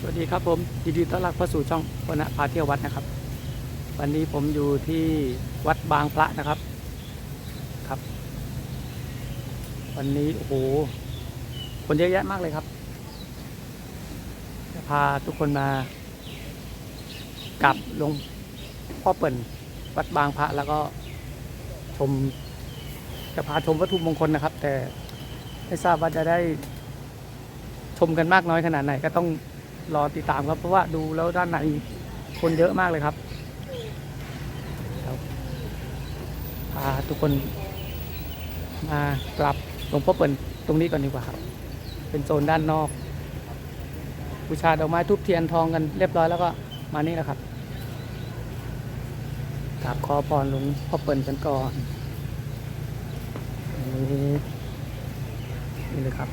สวัสดีครับผมยินดีต้อนรับเข้าสู่ช่องวณพาเที่ยววัดนะครับ วันนี้ผมอยู่ที่วัดบางพระนะครับครับ วันนี้โอ้โหคนเยอะแยะมากเลยครับ จะพาทุกคนมากลับลงพ่อเปิ่นวัดบางพระแล้วก็ชม จะพาชมวัตถุมงคลนะครับ แต่ไม่ทราบว่าจะได้ชมกันมากน้อยขนาดไหนก็ต้อง รอติดตามครับเพราะว่าดูแล้วด้านในคนเยอะมากเลยครับพาทุกคนมากลับหลวงพ่อเปิ่นตรงนี้ก่อนดีกว่าครับ เป็นโซนด้านนอกบูชาดอกไม้ทุบเทียนทองกันเรียบร้อยแล้วก็มานี่แหละครับกราบขอพรหลวงพ่อเปิ่นกันก่อนนี่นี่เลยครับ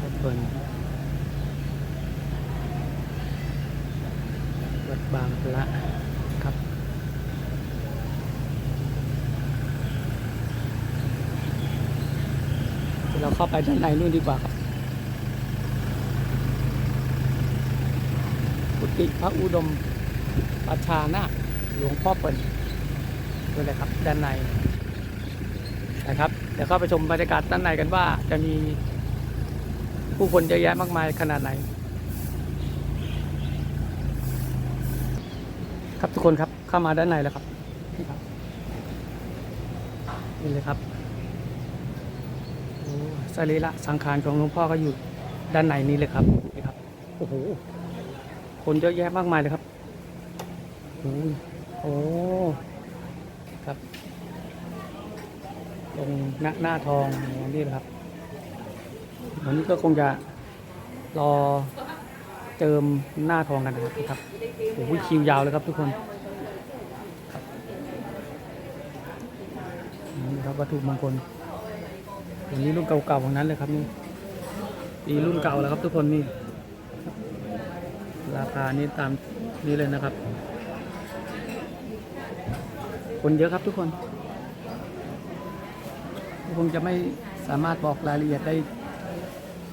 วัด เปิลวัดบางพระครับเราเข้าไปด้านในนู่นดีกว่าครับกุฏิพระอุดมประชานาหลวงพ่อเปิลนี่เลยครับด้านในนะครับ เดี๋ยวเข้าไปชมบรรยากาศด้านในกันว่าจะมี ผู้คนเยอะแยะมากมายขนาดไหน ครับทุกคนครับเข้ามาด้านในแล้วครับนี่เลยครับโอ้สรีระสังขารของหลวงพ่อก็อยู่ด้านในนี้เลยครับนี่ครับโอ้โหคนเยอะแยะมากมายเลยครับโอ้โอ้ครับตรงหน้าหน้าทองนี่แหละครับ วันนี้ก็คงจะรอเจิมหน้าทองกันนะครับโอ้โหคิวยาวเลยครับทุกคนนี่ครับวัตถุมงคลวันนี้รุ่นเก่าๆของนั้นเลยครับนี่ปีรุ่นเก่าแล้วครับทุกคนนี่ราคานี้ตามนี้เลยนะครับ คนเยอะครับทุกคนคงจะไม่สามารถบอกรายละเอียดได้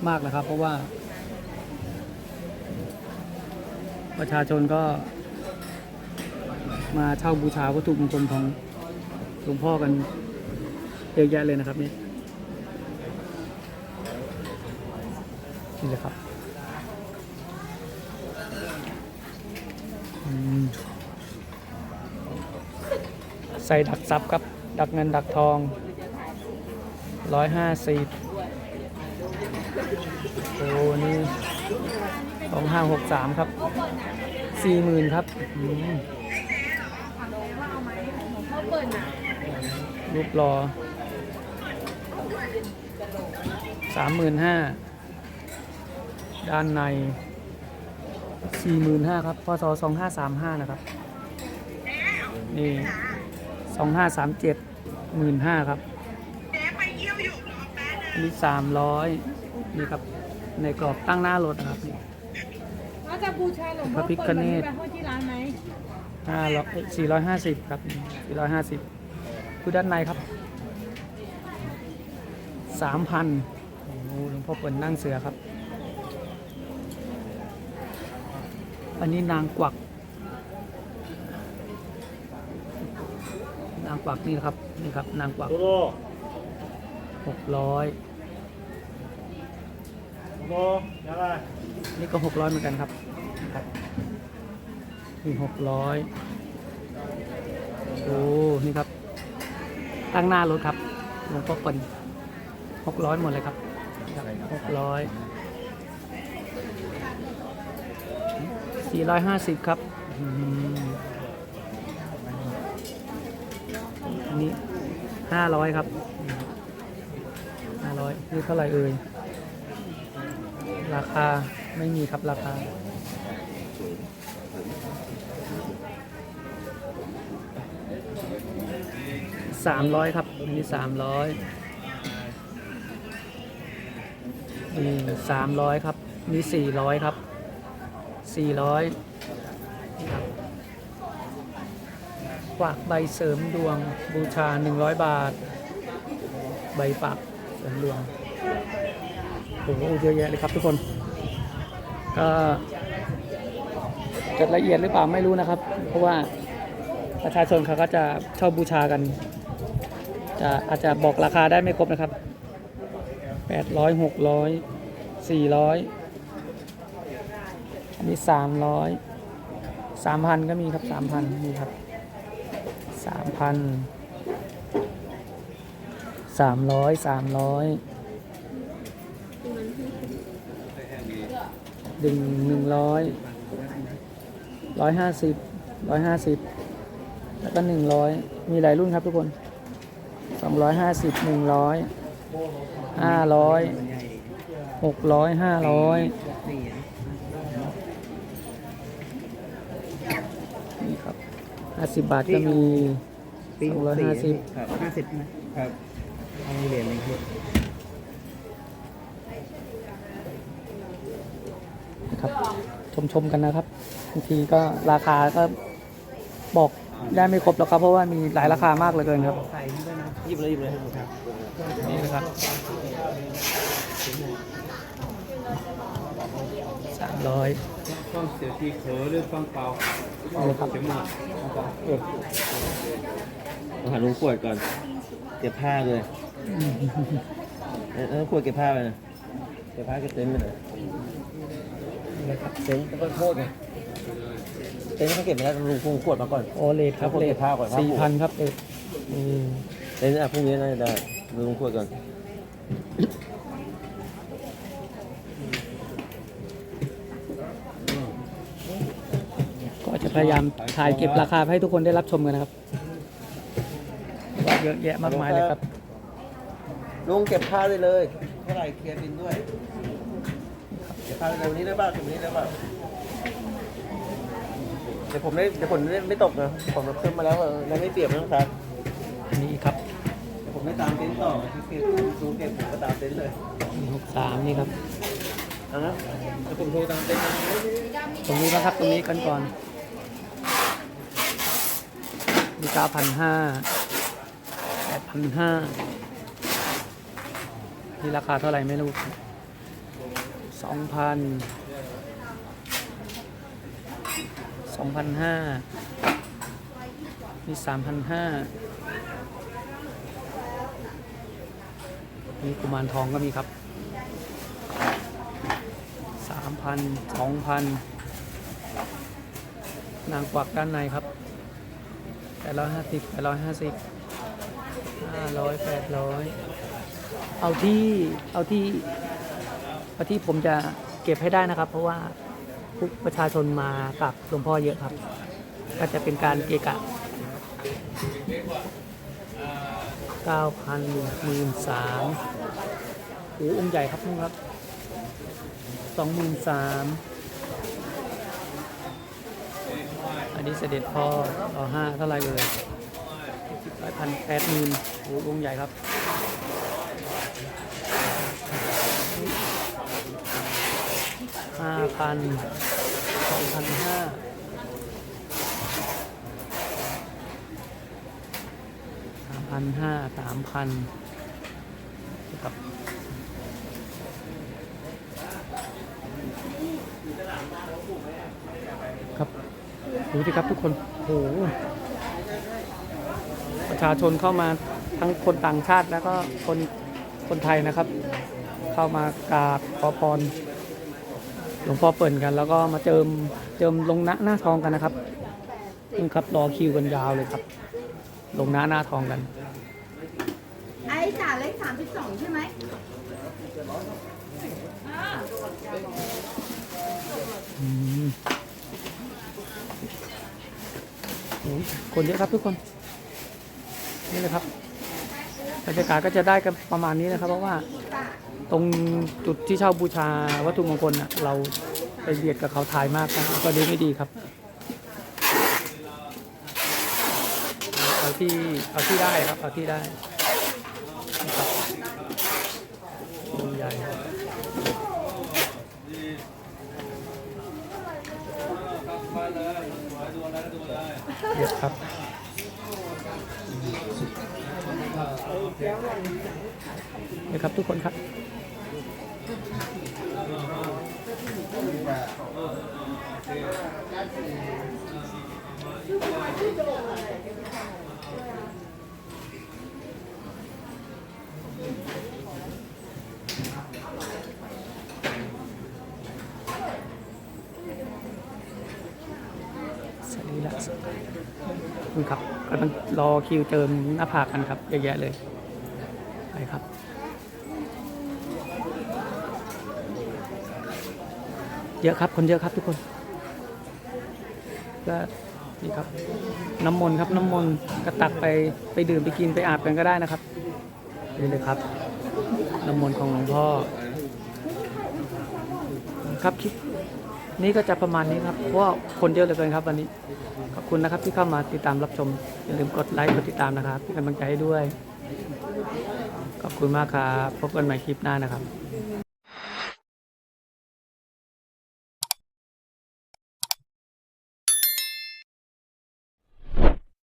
มากนะครับ เพราะว่า ประชาชนก็ มาเช่าบูชาวัตถุมงคลของหลวงพ่อกันเยอะแยะเลยนะครับนี่นี่เลยครับใส่ดักซับครับ ดักเงินดักทองร้อยห้าสิบ อ้นี่สองห้าหกสามครับสี่หมื่นครับรูปรอสามหมื่นห้าด้านในสี่หมื่นห้าครับพศสองห้าสามห้านะครับ นี่สองห้าสามเจ็ดหมื่นห้าครับอันนี้สามร้อยนี่ครับ ในกรอบตั้งหน้ารถนะครับนี่เราจะบูชาหลวงพพ่อระพิเปิดฆวันเนนี้ศไปห้องที่ร้านไหมห้าร้อยสี่ร้อยห้าสิบครับสี่ร้อยห้าสิบดูด้านในครับสามพันโอ้โหหลวงพ่อเปิดนั่งเสือครับ อันนี้นางกวัก นางกวักนี่นะครับ นี่ครับ นางกวักโตโตหกร้อย โตโตยังไงนี่ก็หกร้อยเหมือนกันครับครับนี่หกร้อยโอ้นี่ครับ ตั้งหน้ารถครับหลวงพ่อเปิ่นหกร้อยหมดเลยครับหกร้อยสี่ร้อยห้าสิบครับอืมอันนี้ห้าร้อยครับห้าร้อยนี่เท่าไหร่เอ่ย ราคาไม่มีครับราคา สามร้อยครับอันนี้สามร้อยนี่สามร้อยครับนี่สี่ร้อยครับสี่ร้อยฝากใบเสริมดวงบูชาหนึ่งร้อยบาท ใบปักสวนรวม โอ้โหเยอะแยะเลยครับทุกคน ก็จดละเอียดหรือเปล่าไม่รู้นะครับ เพราะว่าประชาชนเขาก็จะชอบบูชากัน จะอาจจะบอกราคาได้ไม่ครบนะครับแปดร้อยหกร้อยสี่ร้อยอันนี้สามร้อยสามพันก็มีครับสามพันนี่ครับสามพันสามร้อยสามร้อย ดึงหนึ่งร้อยร้อยห้าสิบร้อยห้าสิบแล้วก็หนึ่งร้อยมีหลายรุ่นครับทุกคนสองร้อยห้าสิบหนึ่งร้อยห้าร้อยหกร้อยห้าร้อยนี่ครับห้าสิบบาทก็มีสองร้อยห้าสิบครับห้าสิบนะครับเอาเหรียญหนึ่งครับ นะครับ ชมชมๆกันนะครับบางทีก็ราคาก็บอกได้ไม่ครบแล้วครับ เพราะว่ามีหลายราคามากเหลยเกินครับใส่ด้วยนะหยิบเลยหยิบเลยครับนี่นะครับสามร้อยฟังเสียทีเขอหรือฟังเปล่านี่นะครับเข็มหมากเอาหาลุงขวดก่อน เก็บผ้าเลยเออเออขวดเก็บผ้าไปนะเก็บผ้าเก็บเต็นท์ไปเลย นี่นะครับเต็นท์ก็โทษไงเต็นท์เขาเก็บไปแล้วลุงคงขวดมาก่อน โอเลทครับแล้วผมเลเก็ทบผ้าก่อนผ้า สี่ผูกพันครับเลทนี่เต็นท์อะพรุ่งนี้น่าจะได้ลุงขวดก่อนก็จะพยายามถ่ายเก็บราคาให้ทุกคนได้รับชมกันนะครับ เยอะแยะมากมายเลยครับ ลุงเก็บผ้าได้เลยเท่าไหร่เคลียร์บินด้วย เก็บผ้าได้เลยวันนี้ได้บ้างเก็บวันนี้ได้บ้างเดี๋ยวผมได้เดี๋ยวผมได้ไม่ตกนะผมเพิ่มมาแล้วเออแล้วไม่เปรียบไม่ต้องซักนี่ครับเดี๋ยวผมไม่ตามเต็นท์ต่อที่เก็บลุงเก็บผมก็ตามเต็นท์เลยหกสามนี่ครับเอานะเดี๋ยวผมโทรตามเต็นท์นะตรงนี้นะครับตรงนี้กันก่อนมีเก้าพันห้าแปดพันห้านี่ราคาเท่าไหร่ไม่รู้ สองพันสองพันห้านี่สามพันห้านี่กุมารทองก็มีครับสามพันสองพันนางกวักด้านในครับแปดร้อยห้าสิบแปดร้อยห้าสิบห้าร้อยแปดร้อยเอาที่ เอาที่ เอาที่ผมจะเก็บให้ได้นะครับ เพราะว่าผู้ประชาชนมากับหลวงพ่อเยอะครับ ก็จะเป็นการเกะกะเก้าพันหมื่นสามโอ้องค์ใหญ่ครับนุ่งครับสองหมื่นสามอันนี้เสด็จพ่อต่อห้าเท่าไรเลยร้อยพันแปดหมื่นโอ้วงใหญ่ครับ ห้าพันสองพันห้าสามพันห้าสามพันครับครับดูสิครับทุกคนโอ้โหประชาชนเข้ามาทั้งคนต่างชาติแล้วก็คนคนไทยนะครับ เข้ามากราบขอพร หลวงพ่อเปิ่นกัน แล้วก็มาเจิมเจิมลงหน้าหน้าทองกันนะครับนี่ครับรอคิวกันยาวเลยครับ ลงหน้าหน้าทองกัน ไอ้จ่าเลขสามสิบสองใช่ไหมอืมโอ้ยคนเยอะครับทุกคน นี่เลยครับ บรรยากาศก็จะได้กันประมาณนี้นะครับ เพราะว่าตรงจุดที่เช่าบูชาวัตถุมงคลนะเราไปเบียดกับเขาถ่ายมากนะก็ดีไม่ดีครับเอาที่เอาที่ได้ครับเอาที่ได้นะครับดูใหญ่ เยอะครับนี่ครับทุกคนครับสวัสดีละคุณครับกำลังรอคิวเจิมหน้าผากกันครับเยอะแยะเลย ไปครับเยอะครับคนเยอะครับทุกคนก็นี่ครับน้ำมนต์ครับน้ำมนต์กระตักไปไปดื่มไปกินไปอาบกันก็ได้นะครับนี่เลยครับ น้ำมนต์ของหลวงพ่อ ครับคลิปนี้ก็จะประมาณนี้ครับเพราะว่าคนเยอะเหลือเกินครับวันนี้ขอบคุณนะครับที่เข้ามาติดตามรับชมอย่าลืมกดไลค์กดติดตามนะครับเป็นกำลังใจให้ด้วย ขอบคุณมากครับ พบกันใหม่คลิปหน้านะครับ